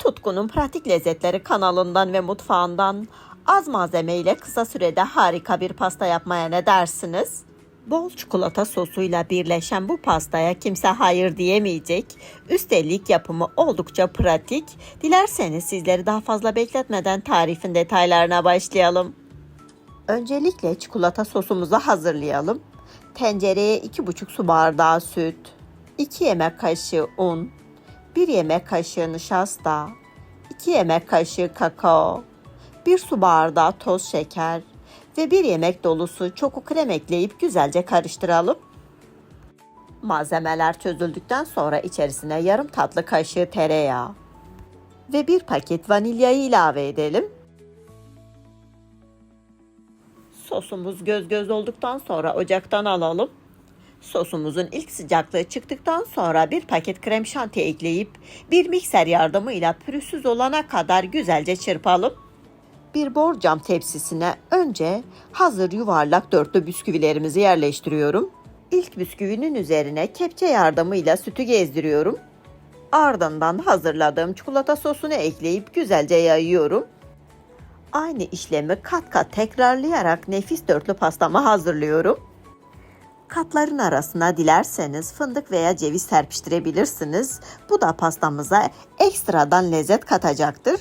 Tutkunun Pratik Lezzetleri kanalından ve mutfağından az malzeme ile kısa sürede harika bir pasta yapmaya ne dersiniz? Bol çikolata sosuyla birleşen bu pastaya kimse hayır diyemeyecek. Üstelik yapımı oldukça pratik. Dilerseniz sizleri daha fazla bekletmeden tarifin detaylarına başlayalım. Öncelikle çikolata sosumuzu hazırlayalım. Tencereye 2,5 su bardağı süt, 2 yemek kaşığı un, 1 yemek kaşığı nişasta, 2 yemek kaşığı kakao, 1 su bardağı toz şeker ve 1 yemek dolusu çoku krem ekleyip güzelce karıştıralım. Malzemeler çözüldükten sonra içerisine yarım tatlı kaşığı tereyağı ve bir paket vanilyayı ilave edelim. Sosumuz göz göz olduktan sonra ocaktan alalım. Sosumuzun ilk sıcaklığı çıktıktan sonra bir paket krem şanti ekleyip bir mikser yardımıyla pürüzsüz olana kadar güzelce çırpalım. Bir borcam tepsisine önce hazır yuvarlak dörtlü bisküvilerimizi yerleştiriyorum. İlk bisküvinin üzerine kepçe yardımıyla sütü gezdiriyorum. Ardından hazırladığım çikolata sosunu ekleyip güzelce yayıyorum. Aynı işlemi kat kat tekrarlayarak nefis dörtlü pastamı hazırlıyorum. Katların arasına dilerseniz fındık veya ceviz serpiştirebilirsiniz. Bu da pastamıza ekstradan lezzet katacaktır.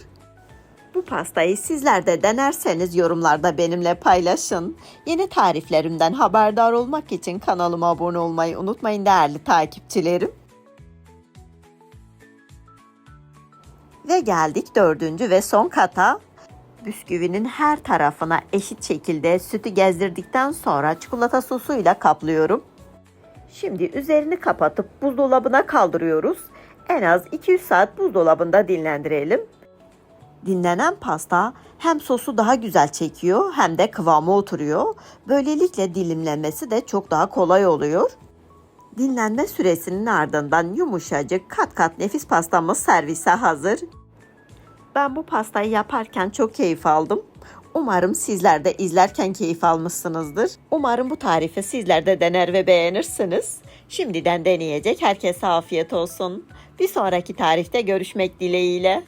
Bu pastayı sizler de denerseniz yorumlarda benimle paylaşın. Yeni tariflerimden haberdar olmak için kanalıma abone olmayı unutmayın değerli takipçilerim. Ve geldik dördüncü ve son kata. Bisküvinin her tarafına eşit şekilde sütü gezdirdikten sonra çikolata sosuyla kaplıyorum. Şimdi üzerini kapatıp buzdolabına kaldırıyoruz. En az 200 saat buzdolabında dinlendirelim. Dinlenen pasta hem sosu daha güzel çekiyor hem de kıvamı oturuyor. Böylelikle dilimlenmesi de çok daha kolay oluyor. Dinlenme süresinin ardından yumuşacık kat kat nefis pastamız servise hazır. Ben bu pastayı yaparken çok keyif aldım. Umarım sizler de izlerken keyif almışsınızdır. Umarım bu tarifi sizler de dener ve beğenirsiniz. Şimdiden deneyecek herkese afiyet olsun. Bir sonraki tarifte görüşmek dileğiyle.